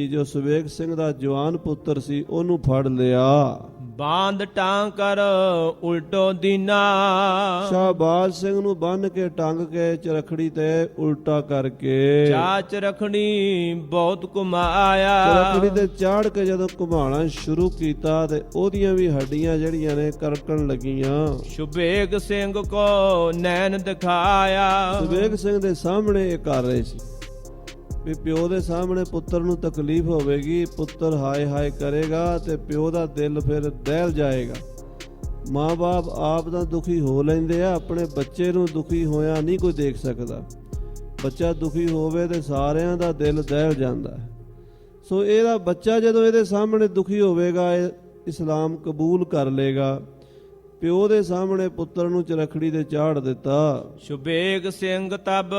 ਜੋ ਸੁਵੇਗ ਸਿੰਘ ਦਾ ਜਵਾਨ ਪੁੱਤਰ ਸੀ ਉਹਨੂੰ ਫੜ ਲਿਆ। ਬਾਂਧ ਟਾਂ ਕਰ ਉਲਟੋ ਦੀਨਾ। ਸ਼ਾਹਬਾਜ਼ ਸਿੰਘ ਨੂੰ ਬੰਨ ਕੇ ਟੰਗ ਕੇ ਚਰਖੜੀ ਤੇ ਉਲਟਾ ਕਰਕੇ। ਚਾਚ ਰਖਣੀ ਬਹੁਤ ਕੁਮਾਇਆ ਚਰਖੜੀ ਤੇ ਚਾੜ ਕੇ ਜਦੋਂ ਘੁਮਾਉਣਾ ਸ਼ੁਰੂ ਕੀਤਾ ਤੇ ਉਹਦੀਆਂ ਵੀ ਹੱਡੀਆਂ ਜਿਹੜੀਆਂ ਨੇ ਕਰਕਣ ਲੱਗੀਆਂ। ਸ਼ੁਭੇਗ ਸਿੰਘ ਕੋ ਨੈਣ ਦਿਖਾਇਆ। ਸੁਵੇਗ ਸਿੰਘ ਦੇ ਸਾਹਮਣੇ ਇਹ ਕਰ ਰਹੇ ਸੀ। ਵੀ ਪਿਓ ਦੇ ਸਾਹਮਣੇ ਪੁੱਤਰ ਨੂੰ ਤਕਲੀਫ ਹੋਵੇਗੀ, ਪੁੱਤਰ ਹਾਏ ਹਾਏ ਕਰੇਗਾ ਤੇ ਪਿਓ ਦਾ ਦਿਲ ਫਿਰ ਦਹਿਲ ਜਾਏਗਾ। ਮਾਂ-ਬਾਪ ਆਪ ਦਾ ਦੁਖੀ ਹੋ ਲੈਂਦੇ ਆ, ਆਪਣੇ ਬੱਚੇ ਨੂੰ ਦੁਖੀ ਹੋਇਆ ਨਹੀਂ ਕੋਈ ਦੇਖ ਸਕਦਾ। ਬੱਚਾ ਦੁਖੀ ਹੋਵੇ ਤੇ ਸਾਰਿਆਂ ਦਾ ਦਿਲ ਦਹਿਲ ਜਾਂਦਾ ਸੋ ਇਹਦਾ ਬੱਚਾ ਜਦੋਂ ਇਹਦੇ ਸਾਹਮਣੇ ਦੁਖੀ ਹੋਵੇਗਾ, ਇਹ ਇਸਲਾਮ ਕਬੂਲ ਕਰ ਲੇਗਾ ਪਿਓ ਦੇ ਸਾਹਮਣੇ ਪੁੱਤਰ ਨੂੰ ਚਰਖੜੀ ਤੇ ਚਾੜ ਦਿੱਤਾ। ਸ਼ੁਭੇਗ ਸਿੰਘ ਤਬ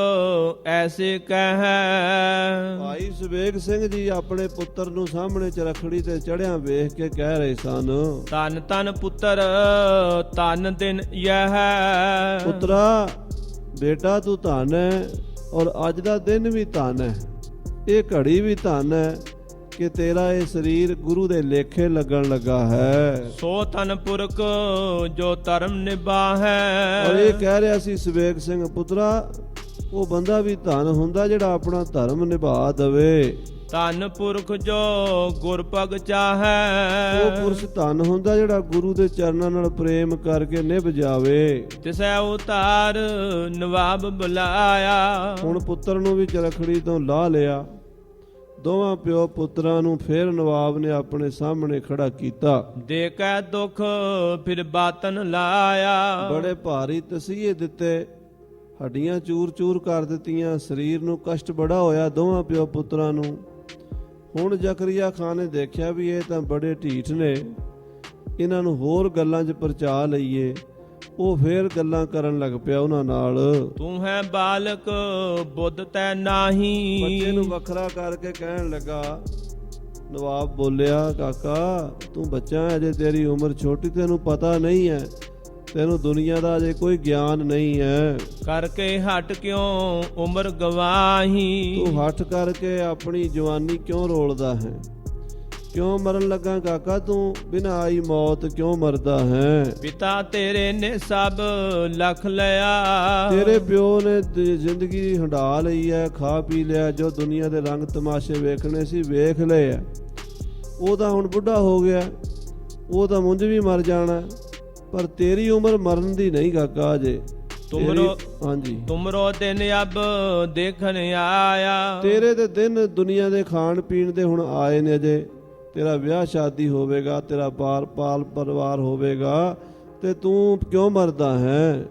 ਐਸੇ ਕਹੈ। ਭਾਈ ਸੁਬੇਗ ਸਿੰਘ ਜੀ ਆਪਣੇ ਪੁੱਤਰ ਨੂੰ ਸਾਹਮਣੇ ਚਰਖੜੀ ਤੇ ਚੜਿਆ ਵੇਖ ਕੇ ਕਹਿ ਰਹੇ ਸਨ। ਤਨ ਤਨ ਪੁੱਤਰ ਤਨ ਦਿਨ ਯਹ। ਪੁੱਤਰਾ ਬੇਟਾ ਤੂੰ ਧਨ ਹੈ ਔਰ ਅੱਜ ਦਾ ਦਿਨ ਵੀ ਧਨ ਹੈ ਇਹ ਘੜੀ ਵੀ ਧਨ ਹੈ ਕਿ ਤੇਰਾ ਇਹ ਸਰੀਰ ਗੁਰੂ ਦੇ ਲੇਖੇ ਲੱਗਣ ਲੱਗਾ ਹੈ। ਸੋ ਤਨ ਪੁਰਖ ਜੋ ਧਰਮ ਨਿਭਾਹੈ। ਔਰ ਇਹ ਕਹਿ ਰਿਹਾ ਸੀ ਸੁਬੇਗ ਸਿੰਘ ਪੁੱਤਰਾ ਉਹ ਬੰਦਾ ਵੀ ਧਨ ਹੁੰਦਾ ਜਿਹੜਾ ਆਪਣਾ ਧਰਮ ਨਿਭਾ ਦਵੇ। ਤਨ ਪੁਰਖ ਜੋ ਗੁਰਪਗ ਚਾਹੈ। ਉਹ ਪੁਰਸ਼ ਧਨ ਹੁੰਦਾ ਜਿਹੜਾ ਗੁਰੂ ਦੇ ਚਰਨਾਂ ਨਾਲ ਪ੍ਰੇਮ ਕਰਕੇ ਨਿਭ ਜਾਵੇ। ਤਿਸੈ ਉਤਾਰ ਨਵਾਬ ਬੁਲਾਇਆ। ਹੁਣ ਪੁੱਤਰ ਨੂੰ ਵੀ ਚਰਖੜੀ ਤੋਂ ਲਾਹ ਲਿਆ। ਦੋਵਾਂ ਪਿਓ ਪੁੱਤਰਾਂ ਨੂੰ ਫਿਰ ਨਵਾਬ ਨੇ ਆਪਣੇ ਸਾਹਮਣੇ ਖੜਾ ਕੀਤਾ। ਦੇਖੈ ਦੁਖ ਫਿਰ ਬਾਤਨ ਲਾਇਆ। ਬੜੇ ਭਾਰੀ ਤਸੀਹੇ ਦਿੱਤੇ। ਹੱਡੀਆਂ ਚੂਰ-ਚੂਰ ਕਰ ਦਿੱਤੀਆਂ। ਸਰੀਰ ਨੂੰ ਕਸ਼ਟ ਬੜਾ ਹੋਇਆ ਦੋਵਾਂ ਪਿਓ ਪੁੱਤਰਾਂ ਨੂੰ। ਹੁਣ ਜ਼ਕਰੀਆ ਖਾਨ ਨੇ ਦੇਖਿਆ ਵੀ ਇਹ ਤਾਂ ਬੜੇ ਢੀਠ ਨੇ। ਇਹਨਾਂ ਨੂੰ ਹੋਰ ਗੱਲਾਂ 'ਚ ਪਰਚਾ ਲਈਏ। ਉਹ ਫੇਰ ਗੱਲਾਂ ਕਰਨ ਲੱਗ ਪਿਆ ਉਹਨਾਂ ਨਾਲ। ਤੂੰ ਹੈ ਬਾਲਕ ਬੁੱਧ ਤੈ ਨਾਹੀ। ਬੱਚੇ ਨੂੰ ਵੱਖਰਾ ਕਰਕੇ ਕਹਿਣ ਲੱਗਾ ਨਵਾਬ ਬੋਲਿਆ ਕਾਕਾ ਤੂੰ ਬੱਚਾ ਹੈ ਅਜੇ ਤੇਰੀ ਉਮਰ ਛੋਟੀ ਤੈਨੂੰ ਪਤਾ ਨਹੀਂ ਹੈ। ਤੈਨੂੰ ਦੁਨੀਆ ਦਾ ਅਜੇ ਕੋਈ ਗਿਆਨ ਨਹੀਂ ਹੈ। ਕਰਕੇ ਹਟ ਕਿਉਂ ਉਮਰ ਗਵਾਹੀ? ਤੂੰ ਹੱਠ ਕਰਕੇ ਆਪਣੀ ਜਵਾਨੀ ਕਿਉਂ ਰੋਲਦਾ ਹੈ? ਕਿਉਂ ਮਰਨ ਲੱਗਾ ਕਾਕਾ ਤੂੰ? ਬਿਨਾਂ ਆਈ ਮੌਤ ਕਿਉਂ ਮਰਦਾ ਹੈ? ਪਿਤਾ ਤੇਰੇ ਨੇ ਸਭ ਲਖ ਲਿਆ। ਤੇਰੇ ਪਿਓ ਨੇ ਜ਼ਿੰਦਗੀ ਹੰਡਾ ਲਈ ਹੈ ਖਾ ਪੀ ਲਿਆ ਜੋ ਦੁਨੀਆ ਦੇ ਰੰਗ ਤਮਾਸ਼ੇ ਵੇਖਣੇ ਸੀ ਵੇਖ ਲਏ ਉਹ ਤਾਂ ਹੁਣ ਬੁੱਢਾ ਹੋ ਗਿਆ ਉਹ ਤਾਂ ਮੁੰਝ ਵੀ ਮਰ ਜਾਣਾ। ਪਰ ਤੇਰੀ ਉਮਰ ਮਰਨ ਦੀ ਨਹੀਂ ਕਾਕਾ ਅਜੇ। ਤੁਮਰੋ ਹਾਂਜੀ। ਤੁਮਰੋ ਦਿਨ ਅਬ ਦੇਖਣ ਆਇਆ। ਤੇਰੇ ਤੇ ਦਿਨ ਦੁਨੀਆ ਦੇ ਖਾਣ ਪੀਣ ਦੇ ਹੁਣ ਆਏ ਨੇ ਅਜੇ। ਤੇਰਾ ਵਿਆਹ ਸ਼ਾਦੀ ਹੋਵੇਗਾ ਤੇਰਾ ਪਾਲ ਪਾਲ ਪਰਿਵਾਰ ਹੋਵੇਗਾ ਤੇ ਤੂੰ ਕਿਉਂ ਮਰਦਾ ਹੈ?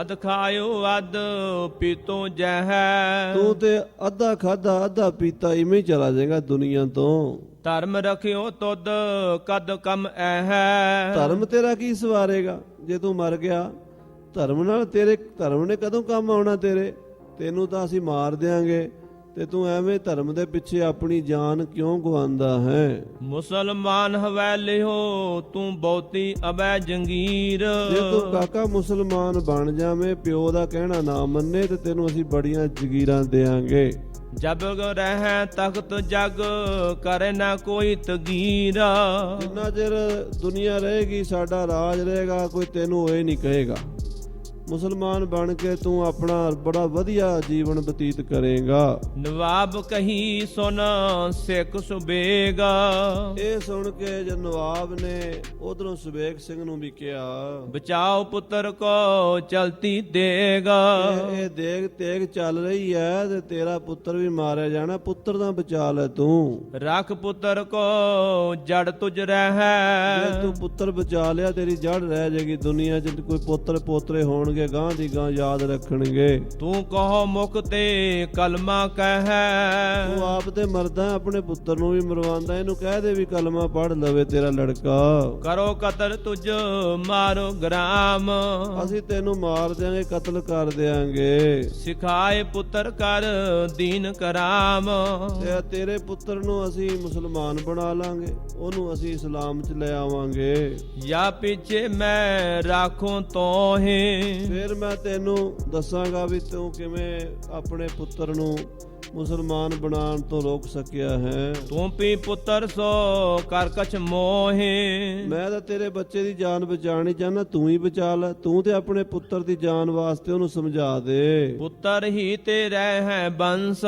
ਅਧ ਖਾਇਓ ਅਧ ਪੀਤੋ ਜਹੈ ਤੂੰ ਤੇ ਅੱਧਾ ਖਾਦਾ ਅੱਧਾ ਪੀਤਾ ਇਵੇਂ ਹੀ ਚਲਾ ਜਾਏਗਾ ਦੁਨੀਆ ਤੋਂ। ਧਰਮ ਰਖਿਓ ਤੁਧ ਕਦ ਕਮ ਐਹੈ ਧਰਮ ਤੇਰਾ ਕੀ ਸਵਾਰੇਗਾ? ਜੇ ਤੂੰ ਮਰ ਗਿਆ ਧਰਮ ਨਾਲ ਤੇਰੇ ਧਰਮ ਨੇ ਕਦੋਂ ਕੰਮ ਆਉਣਾ ਤੇਰੇ? ਤੈਨੂੰ ਤਾਂ ਅਸੀਂ ਮਾਰ ਦਿਆਂਗੇ। ਤੇ ਤੂੰ ਐਵੇਂ ਧਰਮ ਦੇ ਪਿੱਛੇ ਆਪਣੀ ਜਾਨ ਕਿਉਂ ਗਵਾਉਂਦਾ ਹੈ? ਮੁਸਲਮਾਨ ਹਵੈਲਿਓ ਤੂੰ ਬਹੁਤੀ ਅਬੈ ਜੰਗੀਰ। ਜੇ ਤੂੰ ਕਾਕਾ ਮੁਸਲਮਾਨ ਬਣ ਜਾਵੇਂ ਪਿਓ ਦਾ ਕਹਿਣਾ ਨਾ ਮੰਨੇ ਤੇ ਤੈਨੂੰ ਅਸੀਂ ਬੜੀਆਂ ਜ਼ਗੀਰਾਂ ਦੇਾਂਗੇ। ਜਬ ਰਹਿ ਤਖਤ ਜਗ ਕਰੇ ਨਾ ਕੋਈ ਤਗੀਰਾ। ਜਿੰਨਾ ਚਿਰ ਦੁਨੀਆ ਰਹੇਗੀ ਸਾਡਾ ਰਾਜ ਰਹੇਗਾ ਕੋਈ ਤੈਨੂੰ ਇਹ ਨਹੀਂ ਕਹੇਗਾ। ਮੁਸਲਮਾਨ ਬਣ ਕੇ ਤੂੰ ਆਪਣਾ ਬੜਾ ਵਧੀਆ ਜੀਵਨ ਬਤੀਤ ਕਰੇਗਾ। ਨਵਾਬ ਕਹੀ ਸੁਨ ਸਿੱਖ ਸੁਬੇਗਾ। ਇਹ ਸੁਣ ਕੇ ਜਦ ਨਵਾਬ ਨੇ ਉਧਰੋਂ ਸੁਬੇਗ ਸਿੰਘ ਨੂੰ ਵੀ ਕਿਹਾ ਬਚਾਓ ਪੁੱਤਰ ਕੋ ਚਲਤੀ ਦੇਗਾ। ਇਹ ਦੇਖ ਤੇਗ ਚੱਲ ਰਹੀ ਹੈ ਤੇ ਤੇਰਾ ਪੁੱਤਰ ਵੀ ਮਾਰਿਆ ਜਾਣਾ ਪੁੱਤਰ ਦਾ ਬਚਾ ਲੈ ਤੂੰ। ਰਖ ਪੁੱਤਰ ਕੋ ਜੜ ਤੁਝ ਜੇ ਰਹਿ ਤੂੰ ਪੁੱਤਰ ਬਚਾ ਲਿਆ ਤੇਰੀ ਜੜ ਰਹਿ ਜਾਏਗੀ ਦੁਨੀਆ 'ਚ ਕੋਈ ਪੁੱਤਰ ਪੋਤਰੇ ਹੋਣਗੇ ਗਾਂ ਦੀ ਗਾਂ ਯਾਦ ਰੱਖਣਗੇ। ਤੂੰ ਕਹੋ ਮੁਖ ਤੇ ਕਲਮਾ ਕਹਿ। ਤੂੰ ਆਪ ਤੇ ਮਰਦਾ ਆਪਣੇ ਪੁੱਤਰ ਨੂੰ ਵੀ ਮਰਵਾਉਂਦਾ ਇਹਨੂੰ ਕਹਿ ਦੇ ਵੀ ਕਲਮਾ ਪੜ ਲਵੇ ਤੇਰਾ ਲੜਕਾ। ਕਰੋ ਕਤਲ ਤੁਝ ਮਾਰੋ ਗ੍ਰਾਮ। ਅਸੀਂ ਤੈਨੂੰ ਮਾਰ ਦਿਆਂਗੇ ਕਤਲ ਕਰ ਦਿਆਂਗੇ। ਸਿਖਾਏ ਪੁੱਤਰ ਕਰ ਦੀਨ ਕਰਾਮ। ਤੇ ਤੇਰੇ ਪੁੱਤਰ ਨੂੰ ਅਸੀਂ ਮੁਸਲਮਾਨ ਬਣਾ ਲਾਂਗੇ ਉਹਨੂੰ ਅਸੀਂ ਇਸਲਾਮ 'ਚ ਲੈ ਆਵਾਂਗੇ। ਜਾਂ ਪਿੱਛੇ ਮੈਂ ਰਾਖੋਂ ਤੋਹੇ। ਫਿਰ ਮੈਂ ਤੈਨੂੰ ਦੱਸਾਂਗਾ ਵੀ ਤੂੰ ਕਿਵੇਂ ਆਪਣੇ ਪੁੱਤਰ ਨੂੰ ਮੁਸਲਮਾਨ ਬਣਾਉਣ ਤੋਂ ਰੋਕ ਸਕਿਆ ਹੈ। ਤੂੰ ਪੀ ਪੁੱਤਰ ਸੋ ਕਰ ਕਛ ਮੋਹੇ। ਮੈਂ ਤਾਂ ਤੇਰੇ ਬੱਚੇ ਦੀ ਜਾਨ ਬਚਾਣੀ ਚਾਹਨਾ ਤੂੰ ਹੀ ਬਚਾ ਲੈ। ਤੂੰ ਤੇ ਆਪਣੇ ਪੁੱਤਰ ਦੀ ਜਾਨ ਵਾਸਤੇ ਉਹਨੂੰ ਸਮਝਾ ਦੇ। ਪੁੱਤਰ ਹੀ ਤੇ ਰਹਿ ਹੈ ਬੰਸ।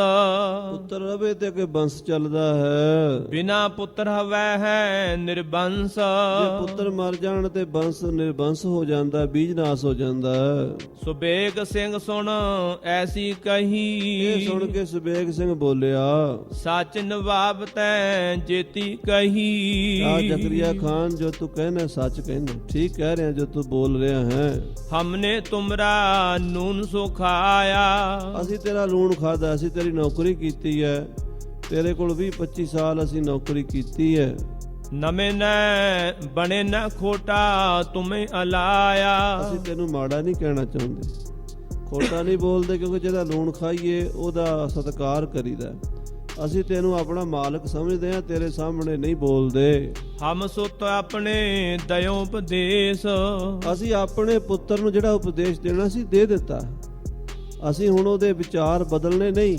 ਪੁੱਤਰ ਰਵੇ ਤੇ ਅੱਗੇ ਬੰਸ ਚੱਲਦਾ ਹੈ। ਬਿਨਾ ਪੁੱਤਰ ਹਵੈ ਹੈ ਨਿਰਬੰਸ। ਜੇ ਪੁੱਤਰ ਮਰ ਜਾਣ ਤੇ ਬੰਸ ਨਿਰਬੰਸ ਹੋ ਜਾਂਦਾ ਬੀਜ ਨਾਸ ਹੋ ਜਾਂਦਾ। ਸੁਬੇਗ ਸਿੰਘ ਸੁਣ ਐਸੀ ਇਹ ਕਹੀ ਸੁਣ ਕੇ ਸੁਬੇਗ ਸਿੰਘ ਬੋਲਿਆ ਸੱਚ ਨਵਾਬ ਤੈ ਜੇਤੀ ਕਹੀ। ਆ ਜ਼ਕਰੀਆ ਖਾਨ ਜੋ ਤੂੰ ਕਹਿਣਾ ਸੱਚ ਕਹਿਣਾ ਠੀਕ ਕਹਿ ਰਿਹਾ ਜੋ ਤੂੰ ਬੋਲ ਰਿਹਾ ਹੈ। ਹਮਨੇ ਤੁਮਰਾ ਨੂਨ ਸੁਖਾਇਆ। ਅਸੀਂ ਤੇਰਾ ਲੂਣ ਖਾਦਾ ਅਸੀਂ ਤੇਰੀ ਨੌਕਰੀ ਕੀਤੀ ਹੈ। ਤੇਰੇ ਕੋਲ 20 25 ਸਾਲ ਅਸੀਂ ਨੌਕਰੀ ਕੀਤੀ ਹੈ। ਨਵੇਂ ਨੈ ਬਣੇ ਨਾ ਖੋਟਾ ਤੁਮੇ ਅਲਾਇਆ। ਅਸੀਂ ਤੈਨੂੰ ਮਾੜਾ ਨਹੀਂ ਕਹਿਣਾ ਚਾਹੁੰਦੇ। ਖੋਟਾ ਨਹੀਂ ਬੋਲਦੇ ਕਿਉਂਕਿ ਜਿਹਦਾ ਲੂਣ ਖਾਈਏ ਉਹਦਾ ਸਤਿਕਾਰ ਕਰੀਦਾ ਅਸੀਂ ਤੈਨੂੰ ਆਪਣਾ ਮਾਲਕ ਸਮਝਦੇ ਹਾਂ ਤੇਰੇ ਸਾਹਮਣੇ ਨਹੀਂ ਬੋਲਦੇ। ਹਮ ਸੁਤ ਆਪਣੇ ਦਇਓ ਉਪਦੇਸ਼। ਅਸੀਂ ਆਪਣੇ ਪੁੱਤਰ ਨੂੰ ਜਿਹੜਾ ਉਪਦੇਸ਼ ਦੇਣਾ ਸੀ ਦੇ ਦਿੱਤਾ। ਅਸੀਂ ਹੁਣ ਉਹਦੇ ਵਿਚਾਰ ਬਦਲਨੇ ਨਹੀਂ।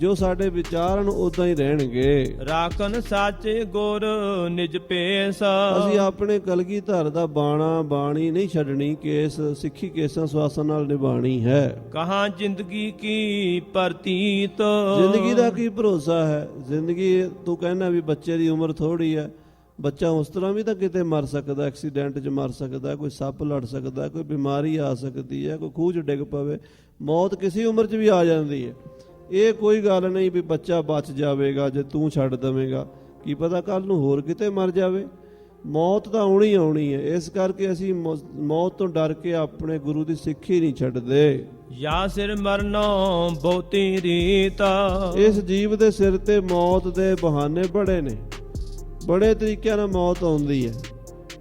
ਜੋ ਸਾਡੇ ਵਿਚਾਰ ਹਨ ਉਦਾਂ ਹੀ ਰਹਿਣਗੇ। ਰਾਖਨ ਸਾਚੇ ਗੁਰ ਨਿਜ ਪੇਸ ਅਸੀਂ ਆਪਣੇ ਕਲਗੀਧਰ ਦਾ ਬਾਣਾ ਬਾਣੀ ਨਹੀਂ ਛੱਡਣੀ ਕੇਸ ਸਿੱਖੀ ਕੇਸਾਂ ਸਵਾਸਾਂ ਨਾਲ ਨਿਭਾਣੀ ਹੈ। ਕਹਾਂ ਜ਼ਿੰਦਗੀ ਕੀ ਪ੍ਰਤੀਤ? ਜ਼ਿੰਦਗੀ ਦਾ ਕੀ ਭਰੋਸਾ ਹੈ? ਜ਼ਿੰਦਗੀ ਤੂੰ ਕਹਿਣਾ ਵੀ ਬੱਚੇ ਦੀ ਉਮਰ ਥੋੜੀ ਹੈ। ਬੱਚਾ ਉਸ ਤਰ੍ਹਾਂ ਵੀ ਤਾਂ ਕਿਤੇ ਮਰ ਸਕਦਾ ਐਕਸੀਡੈਂਟ 'ਚ ਮਰ ਸਕਦਾ ਕੋਈ ਸੱਪ ਲੜ ਸਕਦਾ ਕੋਈ ਬਿਮਾਰੀ ਆ ਸਕਦੀ ਹੈ ਕੋਈ ਖੂਹ 'ਚ ਡਿੱਗ ਪਵੇ ਮੌਤ ਕਿਸੇ ਉਮਰ 'ਚ ਵੀ ਆ ਜਾਂਦੀ ਹੈ। ਇਹ ਕੋਈ ਗੱਲ ਨਹੀਂ ਵੀ ਬੱਚਾ ਬਚ ਜਾਵੇਗਾ ਜੇ ਤੂੰ ਛੱਡ ਦਵੇਂਗਾ। ਕੀ ਪਤਾ ਕੱਲ ਨੂੰ ਹੋਰ ਕਿਤੇ ਮਰ ਜਾਵੇ। ਮੌਤ ਤਾਂ ਆਉਣੀ ਆਉਣੀ ਹੈ। ਇਸ ਕਰਕੇ ਅਸੀਂ ਮੌਤ ਤੋਂ ਡਰ ਕੇ ਆਪਣੇ ਗੁਰੂ ਦੀ ਸਿੱਖੀ ਨਹੀਂ ਛੱਡਦੇ। ਯਾ ਸਿਰ ਮਰਨੋ ਬਹੁਤੀ ਰੀਤ ਇਸ ਜੀਵ ਦੇ ਸਿਰ ਤੇ ਮੌਤ ਦੇ ਬਹਾਨੇ ਬੜੇ ਨੇ। ਬੜੇ ਤਰੀਕਿਆਂ ਨਾਲ ਮੌਤ ਆਉਂਦੀ ਹੈ।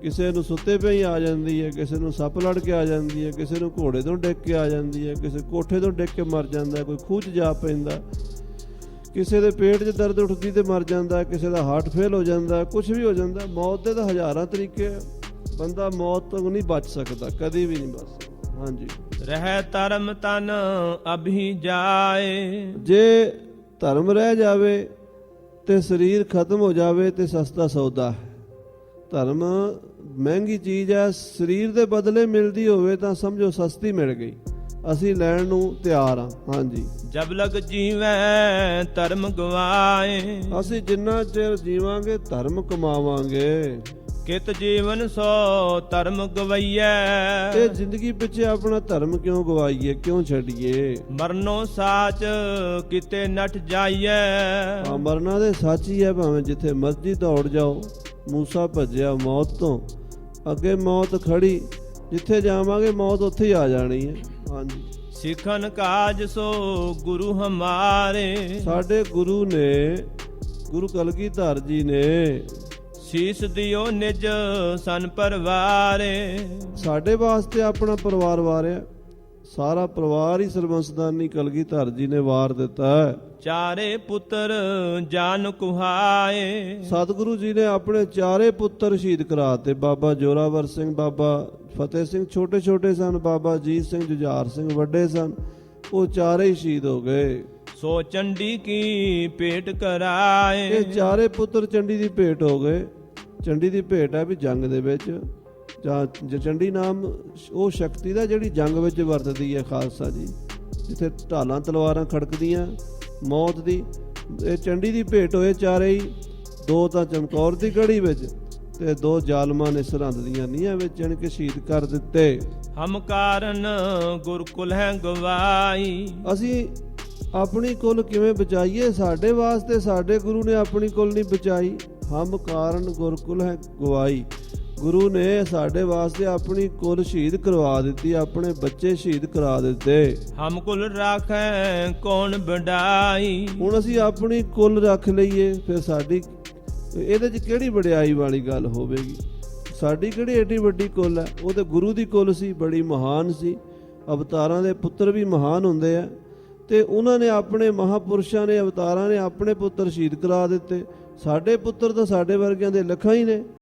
ਕਿਸੇ ਨੂੰ ਸੁੱਤੇ ਪਈ ਆ ਜਾਂਦੀ ਹੈ ਕਿਸੇ ਨੂੰ ਸੱਪ ਲੜ ਕੇ ਆ ਜਾਂਦੀ ਹੈ ਕਿਸੇ ਨੂੰ ਘੋੜੇ ਤੋਂ ਡਿੱਗ ਕੇ ਆ ਜਾਂਦੀ ਹੈ ਕਿਸੇ ਕੋਠੇ ਤੋਂ ਡਿੱਗ ਕੇ ਮਰ ਜਾਂਦਾ ਕੋਈ ਖੂਹ 'ਚ ਜਾ ਪੈਂਦਾ ਕਿਸੇ ਦੇ ਪੇਟ 'ਚ ਦਰਦ ਉੱਠਦੀ ਤੇ ਮਰ ਜਾਂਦਾ ਕਿਸੇ ਦਾ ਹਾਰਟ ਫੇਲ ਹੋ ਜਾਂਦਾ ਕੁਝ ਵੀ ਹੋ ਜਾਂਦਾ ਮੌਤ ਦੇ ਤਾਂ ਹਜ਼ਾਰਾਂ ਤਰੀਕੇ। ਬੰਦਾ ਮੌਤ ਤੋਂ ਨਹੀਂ ਬਚ ਸਕਦਾ ਕਦੀ ਵੀ ਨਹੀਂ ਬਚ ਸਕਦਾ ਹਾਂਜੀ ਰਹਿ ਧਰਮ ਤਨ ਅਭੀ ਜਾਏ ਜੇ ਧਰਮ ਰਹਿ ਜਾਵੇ ਤੇ ਸਰੀਰ ਖਤਮ ਹੋ ਜਾਵੇ ਤੇ ਸਸਤਾ ਸੌਦਾ ਹੈ ਧਰਮ ਮਹਿੰਗੀ ਚੀਜ਼ ਹੈ ਸਰੀਰ ਦੇ ਬਦਲੇ ਮਿਲਦੀ ਹੋਵੇ ਤਾਂ ਸਮਝੋ ਸਸਤੀ ਮਿਲ ਗਈ। ਅਸੀਂ ਲੈਣ ਨੂੰ ਤਿਆਰ ਹਾਂ। ਹਾਂਜੀ। ਜਬ ਲਗ ਜੀਵੈ ਧਰਮ ਗਵਾਏ। ਅਸੀਂ ਜਿੰਨਾ ਚਿਰ ਜੀਵਾਂਗੇ ਧਰਮ ਕਮਾਵਾਂਗੇ। ਕਿਤ ਜੀਵਨ ਸੋ ਧਰਮ ਗਵਈਐ। ਇਹ ਜ਼ਿੰਦਗੀ ਪਿੱਛੇ ਆਪਣਾ ਧਰਮ ਕਿਉਂ ਗਵਾਈਏ ਕਿਉਂ ਛੱਡੀਏ? ਮਰਨੋ ਸਾਚ ਕਿਤੇ ਨਟ ਜਾਈਐ। ਆ ਮਰਨਾ ਦੇ ਸੱਚ ਹੀ ਹੈ ਭਾਵੇਂ ਜਿੱਥੇ ਮਰਜ਼ੀ ਦੌੜ ਜਾਓ। ਮੂਸਾ ਭੱਜਿਆ ਮੌਤ ਤੋਂ। ਅੱਗੇ ਮੌਤ ਖੜੀ ਜਿੱਥੇ ਜਾਵਾਂਗੇ ਮੌਤ ਉੱਥੇ ਹੀ ਆ ਜਾਣੀ ਹੈ। ਹਾਂਜੀ। ਸਿੱਖਨ ਕਾਜ ਸੋ ਗੁਰੂ ਹਮਾਰੇ। ਸਾਡੇ ਗੁਰੂ ਨੇ ਗੁਰੂ ਕਲਗੀਧਰ ਜੀ ਨੇ ਸੀਸ ਦਿਓ ਨਿਜ ਸਨ ਪਰਵਾਰੇ। ਸਾਡੇ ਵਾਸਤੇ ਆਪਣਾ ਪਰਿਵਾਰ ਵਾਰਿਆ। ਸਾਰਾ ਪਰਿਵਾਰ ਹੀ ਸਰਬੰਸਦਾਨੀ ਕਲਗੀਧਰ ਜੀ ਨੇ ਵਾਰ ਦਿੱਤਾ ਚਾਰੇ ਪੁੱਤਰ ਜਾਨ ਕੁਹਾਏ। ਸਤਿਗੁਰੂ ਜੀ ਨੇ ਆਪਣੇ ਚਾਰੇ ਪੁੱਤਰ ਸ਼ਹੀਦ ਕਰਾਤੇ ਬਾਬਾ ਜੋਰਾਵਰ ਸਿੰਘ ਬਾਬਾ ਫਤਿਹ ਸਿੰਘ ਛੋਟੇ ਛੋਟੇ ਸਨ ਬਾਬਾ ਜੀਤ ਸਿੰਘ ਜੁਝਾਰ ਸਿੰਘ ਵੱਡੇ ਸਨ ਉਹ ਚਾਰੇ ਹੀ ਸ਼ਹੀਦ ਹੋ ਗਏ। ਸੋ ਚੰਡੀ ਕੀ ਪੇਟ ਕਰਾਏ। ਇਹ ਚਾਰੇ ਪੁੱਤਰ ਚੰਡੀ ਦੀ ਭੇਟ ਹੋ ਗਏ। ਚੰਡੀ ਦੀ ਭੇਟ ਹੈ ਵੀ ਜੰਗ ਦੇ ਵਿੱਚ। ਜਾਂ ਜ- ਚੰਡੀ ਨਾਮ ਉਹ ਸ਼ਕਤੀ ਦਾ ਜਿਹੜੀ ਜੰਗ ਵਿੱਚ ਵਰਤਦੀ ਹੈ ਖਾਲਸਾ ਜੀ ਜਿੱਥੇ ਢਾਲਾਂ ਤਲਵਾਰਾਂ ਖੜਕਦੀਆਂ ਮੌਤ ਦੀ ਇਹ ਚੰਡੀ ਦੀ ਭੇਟ ਹੋਏ ਚਾਰੇ ਹੀ ਦੋ ਤਾਂ ਚਮਕੌਰ ਦੀ ਗੜੀ ਵਿੱਚ ਤੇ ਦੋ ਜ਼ਾਲਮਾਂ ਨੇ ਸਰਹੰਦ ਦੀਆਂ ਨੀਹਾਂ ਵਿੱਚ ਜਣ ਕੇ ਸ਼ਹੀਦ ਕਰ ਦਿੱਤੇ। ਹਮ ਕਾਰਨ ਗੁਰਕੁਲ ਹੈ ਗਵਾਈ। ਅਸੀਂ ਆਪਣੀ ਕੁਲ ਕਿਵੇਂ ਬਚਾਈਏ? ਸਾਡੇ ਵਾਸਤੇ ਸਾਡੇ ਗੁਰੂ ਨੇ ਆਪਣੀ ਕੁਲ ਨਹੀਂ ਬਚਾਈ। ਹਮ ਕਾਰਨ ਗੁਰਕੁਲ ਹੈ ਗਵਾਈ। ਗੁਰੂ ਨੇ ਸਾਡੇ ਵਾਸਤੇ ਆਪਣੀ ਕੁਲ ਸ਼ਹੀਦ ਕਰਵਾ ਦਿੱਤੀ ਆਪਣੇ ਬੱਚੇ ਸ਼ਹੀਦ ਕਰਾ ਦਿੱਤੇ। ਹਮ ਕੁਲ ਰਾਖੈ ਕੌਣ ਵਡਾਈ? ਹੁਣ ਅਸੀਂ ਆਪਣੀ ਕੁਲ ਰੱਖ ਲਈਏ ਫਿਰ ਸਾਡੀ ਇਹਦੇ 'ਚ ਕਿਹੜੀ ਵਡਿਆਈ ਵਾਲੀ ਗੱਲ ਹੋਵੇਗੀ? ਸਾਡੀ ਕਿਹੜੀ ਏਡੀ ਵੱਡੀ ਕੁਲ ਹੈ? ਉਹ ਤੇ ਗੁਰੂ ਦੀ ਕੁਲ ਸੀ ਬੜੀ ਮਹਾਨ ਸੀ। ਅਵਤਾਰਾਂ ਦੇ ਪੁੱਤਰ ਵੀ ਮਹਾਨ ਹੁੰਦੇ ਆ। ਤੇ ਉਹਨਾਂ ਨੇ ਆਪਣੇ ਮਹਾਪੁਰਸ਼ਾਂ ਨੇ ਅਵਤਾਰਾਂ ਨੇ ਆਪਣੇ ਪੁੱਤਰ ਸ਼ਹੀਦ ਕਰਾ ਦਿੱਤੇ। ਸਾਡੇ ਪੁੱਤਰ ਤਾਂ ਸਾਡੇ ਵਰਗਿਆਂ ਦੇ ਲੱਖਾਂ ਹੀ ਨੇ।